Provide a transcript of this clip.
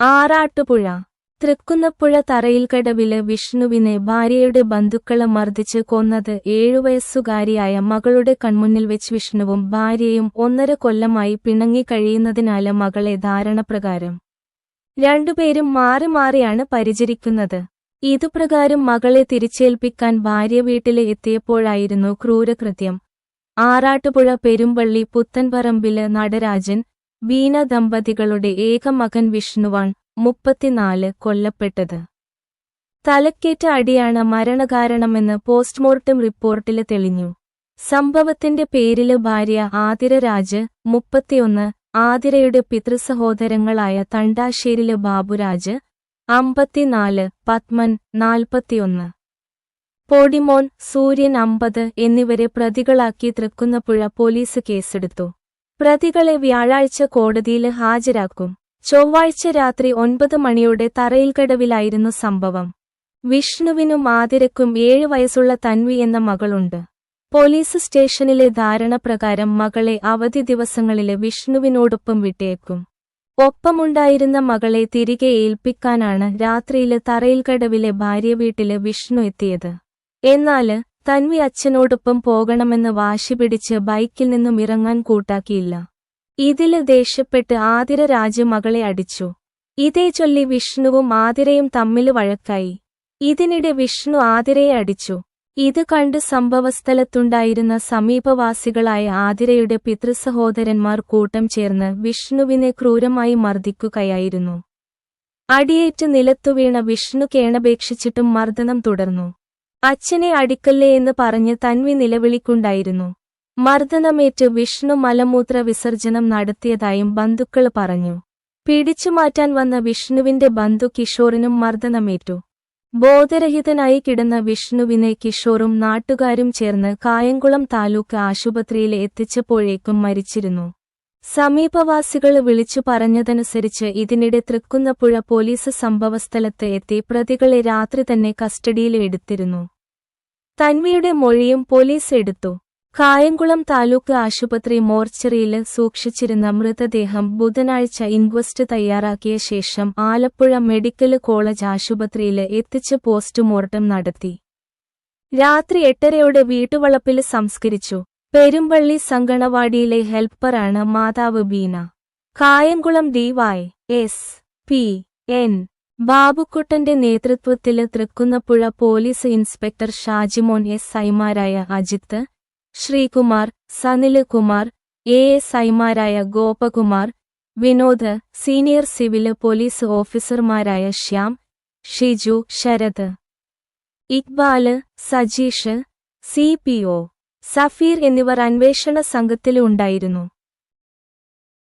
ആറാട്ടുപുഴ. തൃക്കുന്നപ്പുഴ തറയിൽക്കടവിൽ വിഷ്ണുവിനെ ഭാര്യയുടെ ബന്ധുക്കളെ മർദ്ദിച്ച് കൊന്നത് ഏഴുവയസ്സുകാരിയായ മകളുടെ കൺമുന്നിൽ വെച്ച് വിഷ്ണുവും ഭാര്യയും ഒന്നര കൊല്ലമായി പിണങ്ങി പിണങ്ങിക്കഴിയുന്നതിനാല് മകളെ ധാരണപ്രകാരം രണ്ടുപേരും മാറി മാറിയാണ് പരിചരിക്കുന്നത്. ഇതുപ്രകാരം മകളെ തിരിച്ചേൽപ്പിക്കാൻ ഭാര്യ വീട്ടിൽ എത്തിയപ്പോഴായിരുന്നു ക്രൂരകൃത്യം. ആറാട്ടുപുഴ പെരുമ്പള്ളി പുത്തൻപറമ്പിൽ നടരാജൻ വീണ ദമ്പതികളുടെ ഏക മകൻ വിഷ്ണുവാണ് മുപ്പത്തിനാല് കൊല്ലപ്പെട്ടത്. തലക്കേറ്റ അടിയാണ് മരണകാരണമെന്ന് പോസ്റ്റ്മോർട്ടം റിപ്പോർട്ടിൽ തെളിഞ്ഞു. സംഭവത്തിന്റെ പേരിൽ ഭാര്യ ആതിരരാജ് മുപ്പത്തിയൊന്ന് ആതിരയുടെ പിതൃസഹോദരങ്ങളായ തണ്ടാശ്ശേരിൽ ബാബുരാജ് അമ്പത്തിനാല് പത്മൻ നാൽപ്പത്തിയൊന്ന്. പോടിമോൻ സൂര്യൻ അമ്പത് എന്നിവരെ പ്രതികളാക്കി തൃക്കുന്നപ്പുഴ പോലീസ് കേസെടുത്തു. പ്രതികളെ വ്യാഴാഴ്ച കോടതിയിൽ ഹാജരാക്കും. ചൊവ്വാഴ്ച രാത്രി ഒൻപത് മണിയോടെ തറയിൽക്കടവിലായിരുന്നു സംഭവം. വിഷ്ണുവിനും ആതിരക്കും ഏഴ് വയസ്സുള്ള തൻവി എന്ന മകളുണ്ട്. പോലീസ് സ്റ്റേഷനിലെ ധാരണ പ്രകാരം മകളെ അവധി ദിവസങ്ങളിൽ വിഷ്ണുവിനോടൊപ്പം വിട്ടേക്കും. ഒപ്പമുണ്ടായിരുന്ന മകളെ തിരികെ ഏൽപ്പിക്കാനാണ് രാത്രിയിൽ തറയിൽക്കടവിലെ ഭാര്യ വീട്ടിൽ വിഷ്ണു എത്തിയത്. എന്നാൽ തൻവി അച്ഛനോടൊപ്പം പോകണമെന്ന് വാശി പിടിച്ച് ബൈക്കിൽ നിന്നും ഇറങ്ങാൻ കൂട്ടാക്കിയില്ല. ഇതിൽ ദേഷ്യപ്പെട്ട് ആതിര രാജമകളെ അടിച്ചു. ഇതേ ചൊല്ലി വിഷ്ണുവും ആതിരയും തമ്മിൽ വഴക്കായി. ഇതിനിടെ വിഷ്ണു ആതിരയെ അടിച്ചു. ഇത് കണ്ട് സംഭവസ്ഥലത്തുണ്ടായിരുന്ന സമീപവാസികളായ ആതിരയുടെ പിതൃസഹോദരന്മാർ കൂട്ടം ചേർന്ന് വിഷ്ണുവിനെ ക്രൂരമായി മർദ്ദിക്കുകയായിരുന്നു. അടിയേറ്റ് നിലത്തുവീണ വിഷ്ണു കേണപേക്ഷിച്ചിട്ടും മർദ്ദനം തുടർന്നു. അച്ഛനെ അടിക്കല്ലേ എന്ന് പറഞ്ഞ് തൻവി നിലവിളിക്കുണ്ടായിരുന്നു. മർദ്ദനമേറ്റ് വിഷ്ണു മലമൂത്ര വിസർജനം നടത്തിയതായും ബന്ധുക്കൾ പറഞ്ഞു. പിടിച്ചുമാറ്റാൻ വന്ന വിഷ്ണുവിന്റെ ബന്ധു കിഷോറിനും മർദ്ദനമേറ്റു. ബോധരഹിതനായി കിടന്ന വിഷ്ണുവിനെ കിഷോറും നാട്ടുകാരും ചേർന്ന് കായംകുളം താലൂക്ക് ആശുപത്രിയിൽ എത്തിച്ചപ്പോഴേക്കും മരിച്ചിരുന്നു. സമീപവാസികൾ വിളിച്ചു പറഞ്ഞതനുസരിച്ച് ഇതിനിടെ തൃക്കുന്നപ്പുഴ പോലീസ് സംഭവസ്ഥലത്ത് എത്തി പ്രതികളെ രാത്രി തന്നെ കസ്റ്റഡിയിൽ എടുത്തിരുന്നു. തൻവിയുടെ മൊഴിയും പോലീസ് എടുത്തു. കായംകുളം താലൂക്ക് ആശുപത്രി മോർച്ചറിയിൽ സൂക്ഷിച്ചിരുന്ന മൃതദേഹം ബുധനാഴ്ച ഇൻക്വസ്റ്റ് തയ്യാറാക്കിയ ശേഷം ആലപ്പുഴ മെഡിക്കൽ കോളേജ് ആശുപത്രിയിൽ എത്തിച്ച് പോസ്റ്റ്മോർട്ടം നടത്തി. രാത്രി എട്ടരയോടെ വീട്ടുവളപ്പിൽ സംസ്കരിച്ചു. പെരുമ്പള്ളി സംഗണവാടിയിലെ ഹെൽപ്പറാണ് മാതാവ് Beena. Kayamkulam DY S P N ബാബുക്കുട്ടന്റെ നേതൃത്വത്തിൽ Thrikkunnappuzha police inspector Shajimon S ഐമാരായ അജിത്ത് ശ്രീകുമാർ സനിൽ കുമാർ എ എസ് ഐമാരായ Gopakumar Vinod senior civil police ഓഫീസർമാരായ Shyam Shiju Sarath. Iqbal Sajeesh C P O Safeer എന്നിവർ അന്വേഷണ സംഘത്തിലുണ്ടായിരുന്നു